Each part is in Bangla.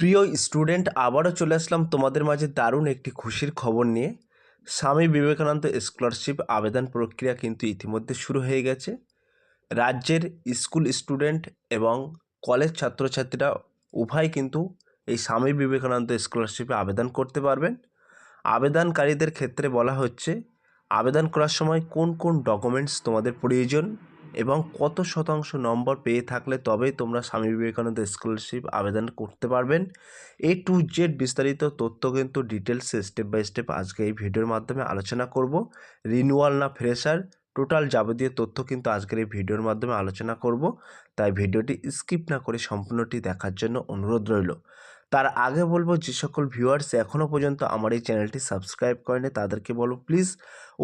প্রিয় স্টুডেন্ট, আবারও চলে আসলাম তোমাদের মাঝে দারুণ একটি খুশির খবর নিয়ে। স্বামী বিবেকানন্দ স্কলারশিপ আবেদন প্রক্রিয়া কিন্তু ইতিমধ্যে শুরু হয়ে গেছে। রাজ্যের স্কুল স্টুডেন্ট এবং কলেজ ছাত্রছাত্রীরা উভয় কিন্তু এই স্বামী বিবেকানন্দ স্কলারশিপে আবেদন করতে পারবেন। আবেদনকারীদের ক্ষেত্রে বলা হচ্ছে, আবেদন করার সময় কোন কোন ডকুমেন্টস তোমাদের প্রয়োজন? এবং কত শতাংশ নম্বর পেয়ে থাকলে তবেই তোমরা স্বামী বিবেকানন্দ স্কলারশিপ আবেদন করতে পারবেন। এ টু জেড বিস্তারিত তথ্য কিন্তু ডিটেলসে স্টেপ বাই স্টেপ আজকে এই ভিডিওর মাধ্যমে আলোচনা করব। রিনিউয়াল না ফ্রেশার টোটাল যাবতীয় তথ্য কিন্তু আজকের এই ভিডিওর মাধ্যমে আলোচনা করব। তাই ভিডিওটি স্কিপ না করে সম্পূর্ণটি দেখার জন্য অনুরোধ রইল। তার আগে বলব, যে সকল ভিউয়ার্স এখনও পর্যন্ত আমার এই চ্যানেলটি সাবস্ক্রাইব করেনি, তাদেরকে বলব প্লিজ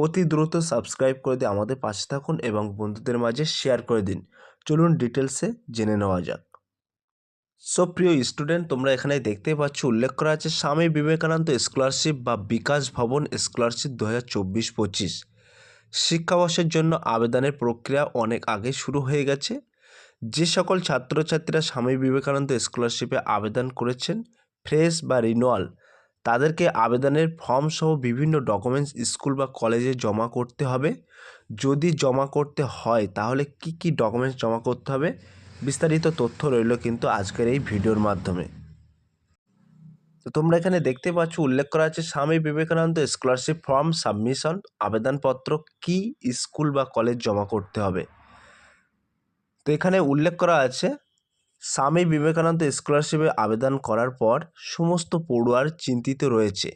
অতি দ্রুত সাবস্ক্রাইব করে দিয়ে আমাদের পাশে থাকুন এবং বন্ধুদের মাঝে শেয়ার করে দিন। চলুন ডিটেলসে জেনে নেওয়া যাক। সো প্রিয় স্টুডেন্ট তোমরা এখানে দেখতে পাচ্ছ, উল্লেখ করা আছে স্বামী বিবেকানন্দ স্কলারশিপ বা বিকাশ ভবন স্কলারশিপ দু হাজার চব্বিশ পঁচিশ। শিক্ষাবর্ষের জন্য আবেদনের প্রক্রিয়া অনেক আগে শুরু হয়ে গেছে। যে সকল ছাত্রছাত্রীরা স্বামী বিবেকানন্দ স্কলারশিপে আবেদন করেছেন, ফ্রেশ বা রিনুয়াল তাদেরকে আবেদনের ফর্ম সহ বিভিন্ন ডকুমেন্টস স্কুল বা কলেজে জমা করতে হবে। যদি জমা করতে হয়, তাহলে কি কি ডকুমেন্টস জমা করতে হবে? বিস্তারিত তথ্য রইল কিন্তু আজকের এই ভিডিওর মাধ্যমে। তো তোমরা এখানে দেখতে পাচ্ছ, উল্লেখ করা আছে Swami Vivekananda scholarship form submission আবেদনপত্র কি স্কুল বা কলেজ জমা করতে হবে। তো এখানে উল্লেখ করা আছে, স্বামী বিবেকানন্দ স্কলারশিপে আবেদন করার পর সমস্ত পড়ুয়ার চিন্তিত রয়েছে।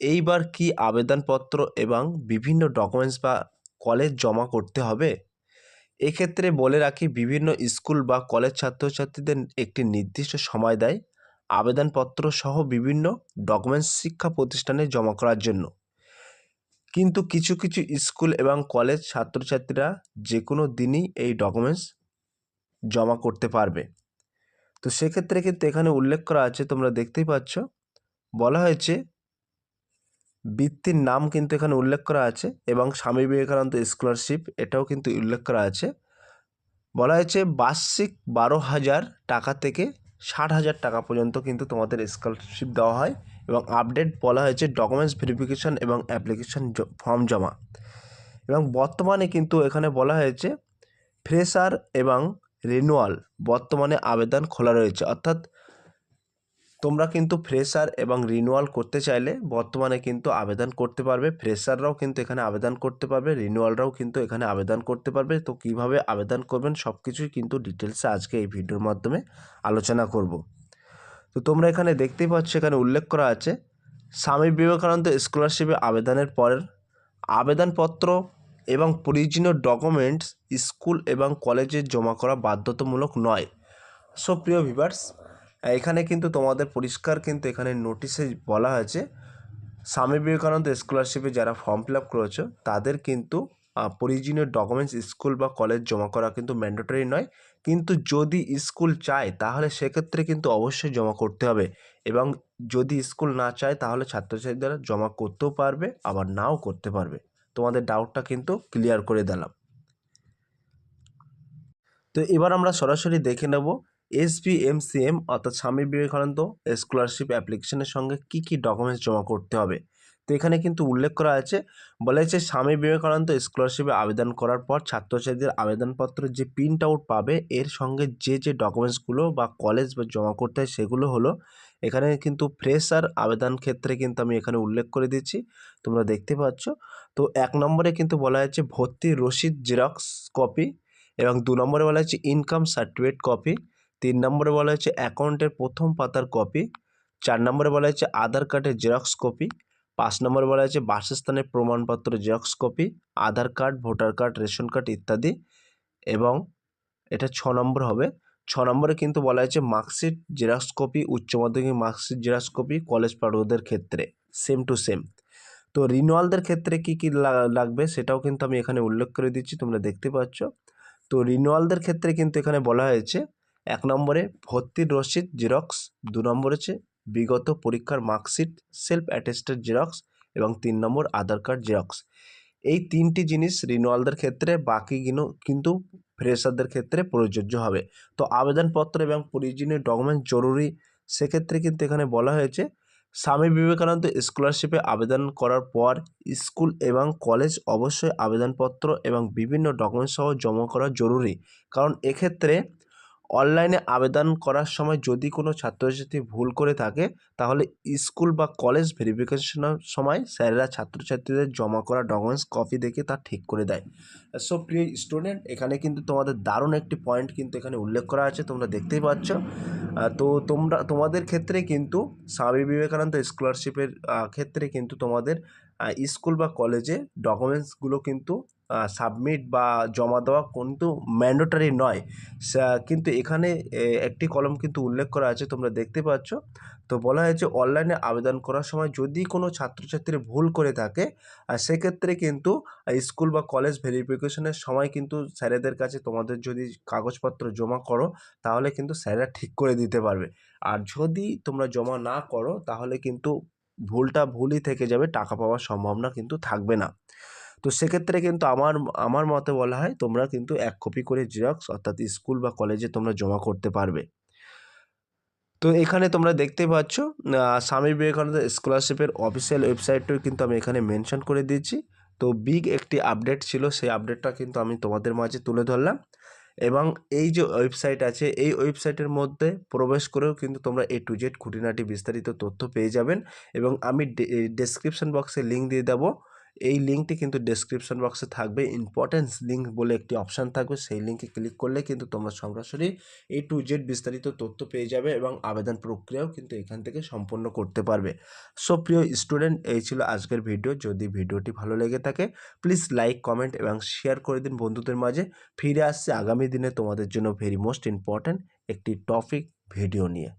এইবার কি আবেদনপত্র এবং বিভিন্ন ডকুমেন্টস বা কলেজ জমা করতে হবে? এক্ষেত্রে বলে রাখি, বিভিন্ন স্কুল বা কলেজ ছাত্রছাত্রীদের একটি নির্দিষ্ট সময় দেয় আবেদনপত্র সহ বিভিন্ন ডকুমেন্টস শিক্ষা প্রতিষ্ঠানে জমা করার জন্য। কিন্তু কিছু কিছু স্কুল এবং কলেজ ছাত্রছাত্রীরা যে কোনো দিনই এই ডকুমেন্টস জমা করতে পারবে। তো সেক্ষেত্রে কিন্তু এখানে উল্লেখ করা আছে, তোমরা দেখতেই পাচ্ছ। বলা হয়েছে, বৃত্তির নাম কিন্তু এখানে উল্লেখ করা আছে এবং স্বামী বিবেকানন্দ স্কলারশিপ এটাও কিন্তু উল্লেখ করা আছে। বলা হয়েছে, বার্ষিক বারো হাজার টাকা থেকে ষাট হাজার টাকা পর্যন্ত কিন্তু তোমাদের স্কলারশিপ দেওয়া হয় এবং আপডেট বলা হয়েছে, ডকুমেন্টস ভেরিফিকেশন এবং অ্যাপ্লিকেশন ফর্ম জমা। এবং বর্তমানে কিন্তু এখানে বলা হয়েছে, ফ্রেশার এবং রিনুয়াল বর্তমানে আবেদন খোলা রয়েছে। অর্থাৎ তোমরা কিন্তু ফ্রেশার এবং রিনুয়াল করতে চাইলে বর্তমানে কিন্তু আবেদন করতে পারবে। ফ্রেশাররাও কিন্তু এখানে আবেদন করতে পারবে রিনুয়ালরাও কিন্তু এখানে আবেদন করতে পারবে। তো কীভাবে আবেদন করবেন সব কিছুই কিন্তু ডিটেলসে আজকে এই ভিডিওর মাধ্যমে আলোচনা করব। তো তোমরা এখানে দেখতেই পাচ্ছ, এখানে উল্লেখ করা আছে, স্বামী বিবেকানন্দ স্কলারশিপে আবেদনের পরের আবেদনপত্র এবং প্রয়োজনীয় ডকুমেন্টস স্কুল এবং কলেজে জমা করা বাধ্যতামূলক নয়। সো প্রিয় ভিভার্স এখানে কিন্তু তোমাদের পরিষ্কার কিন্তু এখানে নোটিশে বলা হয়েছে, স্বামী বিবেকানন্দ স্কলারশিপে যারা ফর্ম ফিল আপ করেছ, তাদের কিন্তু প্রয়োজনীয় ডকুমেন্টস স্কুল বা কলেজ জমা করা কিন্তু ম্যান্ডেটরি নয়। কিন্তু যদি স্কুল চায়, তাহলে সেক্ষেত্রে কিন্তু অবশ্যই জমা করতে হবে এবং যদি স্কুল না চায়, তাহলে ছাত্রছাত্রীরা জমা করতেও পারবে, আবার নাও করতে পারবে। তোমাদের ডাউটটা কিন্তু ক্লিয়ার করে দিলাম। তো এবার আমরা সরাসরি দেখে নেব এসবিএমসিএম অর্থাৎ স্বামী বিবেকানন্দ স্কলারশিপ অ্যাপ্লিকেশনের সঙ্গে কি কি ডকুমেন্টস জমা করতে হবে। তো এখানে কিন্তু উল্লেখ করা আছে, বলা হয়েছে স্বামী বিবেকানন্দ স্কলারশিপে আবেদন করার পর ছাত্রছাত্রীদের আবেদনপত্র যে প্রিন্ট আউট পাবে, এর সঙ্গে যে যে ডকুমেন্টসগুলো বা কলেজ বা জমা করতে হয় সেগুলো হলো এখানে কিন্তু ফ্রেশার আবেদন ক্ষেত্রে কিন্তু আমি এখানে উল্লেখ করে দিচ্ছি, তোমরা দেখতে পাচ্ছ। তো এক নম্বরে কিন্তু বলা হয়েছে ভর্তির রসিদ জেরক্স কপি এবং দু নম্বরে বলা হয়েছে ইনকাম সার্টিফিকেট কপি তিন নম্বরে বলা হয়েছে অ্যাকাউন্টের প্রথম পাতার কপি চার নম্বরে বলা হয়েছে আধার কার্ডের জেরক্স কপি পাঁচ নম্বরে বলা হয়েছে বাসস্থানের প্রমাণপত্র xerox copy Aadhaar card, voter card, ration card ইত্যাদি এবং এটা ছ নম্বর হবে। ছ নম্বরে কিন্তু বলা হয়েছে মার্কশিট জেরক্স কপি উচ্চ মাধ্যমিক মার্কশিট জেরক্স কপি কলেজ পড়ুয়াদের ক্ষেত্রে সেম টু সেম তো রিনুয়ালদের ক্ষেত্রে কি কি লাগবে সেটাও কিন্তু আমি এখানে উল্লেখ করে দিচ্ছি, তোমরা দেখতে পাচ্ছ। তো রিনুয়ালদের ক্ষেত্রে কিন্তু এখানে বলা হয়েছে, এক নম্বরে ভর্তির রসিদ জেরক্স, দু নম্বর হচ্ছে বিগত পরীক্ষার মার্কশিট সেলফ অ্যাটেস্টেড জেরক্স এবং তিন নম্বর আধার কার্ড জেরক্স এই তিনটি জিনিস রিনুয়ালদের ক্ষেত্রে বাকিগুলো কিন্তু ফ্রেশারদের ক্ষেত্রে প্রযোজ্য হবে। তো আবেদনপত্র এবং প্রয়োজনীয় ডকুমেন্ট জরুরি, সেক্ষেত্রে কিন্তু এখানে বলা হয়েছে, স্বামী বিবেকানন্দ স্কলারশিপে আবেদন করার পর স্কুল এবং কলেজ অবশ্যই আবেদনপত্র এবং বিভিন্ন ডকুমেন্টস সহ জমা করা জরুরি। কারণ এক্ষেত্রে অনলাইনে আবেদন করার সময় যদি কোনো ছাত্রছাত্রী ভুল করে থাকে, তাহলে স্কুল বা কলেজ ভেরিফিকেশনের সময় স্যারেরা ছাত্রছাত্রীদের জমা করা ডকুমেন্টস কপি দেখে তা ঠিক করে দেয়। সো প্রিয় স্টুডেন্ট এখানে কিন্তু তোমাদের দারুণ একটি পয়েন্ট কিন্তু এখানে উল্লেখ করা আছে, তোমরা দেখতেই পাচ্ছ। তো তোমরা, তোমাদের ক্ষেত্রে কিন্তু স্বামী বিবেকানন্দ স্কলারশিপের ক্ষেত্রে কিন্তু তোমাদের স্কুল বা কলেজে ডকুমেন্টসগুলো কিন্তু সাবমিট বা জমা দেওয়া কিন্তু ম্যান্ডেটরি নয়। কিন্তু এখানে একটি কলম কিন্তু উল্লেখ করা আছে, তোমরা দেখতে পাচ্ছ। তো বলা হয়েছে অনলাইনে আবেদন করার সময় যদি কোনো ছাত্রছাত্রী ভুল করে থাকে, আর সেক্ষেত্রে কিন্তু স্কুল বা কলেজ ভেরিফিকেশনের সময় কিন্তু স্যারেদের কাছে তোমাদের যদি কাগজপত্র জমা করো, তাহলে কিন্তু স্যারেরা ঠিক করে দিতে পারবে। আর যদি তোমরা জমা না করো, তাহলে কিন্তু ভুলটা ভুলই থেকে যাবে, টাকা পাওয়ার সম্ভাবনা কিন্তু থাকবে না। তো সেক্ষেত্রে কিন্তু আমার আমার মতে বলা হয় তোমরা কিন্তু এক কপি করে জেরক্স অর্থাৎ স্কুল বা কলেজে তোমরা জমা করতে পারবে। তো এখানে তোমরা দেখতে পাচ্ছ স্বামী বিবেকানন্দ স্কলারশিপের অফিসিয়াল ওয়েবসাইটটাও কিন্তু আমি এখানে মেনশন করে দিয়েছি। তো বিগ একটি আপডেট ছিল, সেই আপডেটটা কিন্তু আমি তোমাদের মাঝে তুলে ধরলাম। এবং এই যে ওয়েবসাইট আছে, এই ওয়েবসাইটের মধ্যে প্রবেশ করেও কিন্তু তোমরা এ টু জেড খুঁটিনাটি বিস্তারিত তথ্য পেয়ে যাবেন। এবং আমি ডেসক্রিপশন বক্সে লিঙ্ক দিয়ে দেবো। এই লিঙ্কটি কিন্তু ডেসক্রিপশন বক্সে থাকবে। ইম্পর্টেন্স লিঙ্ক বলে একটি অপশান থাকবে। সেই লিঙ্কে ক্লিক করলে কিন্তু তোমরা সরাসরি এ টু জেড বিস্তারিত তথ্য পেয়ে যাবে এবং আবেদন প্রক্রিয়াও কিন্তু এখান থেকে সম্পন্ন করতে পারবে। সো প্রিয় স্টুডেন্ট এই ছিল আজকের ভিডিও যদি ভিডিওটি ভালো লেগে থাকে প্লিজ লাইক কমেন্ট এবং শেয়ার করে দিন বন্ধুদের মাঝে। ফিরে আসছে আগামী দিনে তোমাদের জন্য ভেরি মোস্ট ইম্পর্ট্যান্ট একটি টপিক ভিডিও নিয়ে।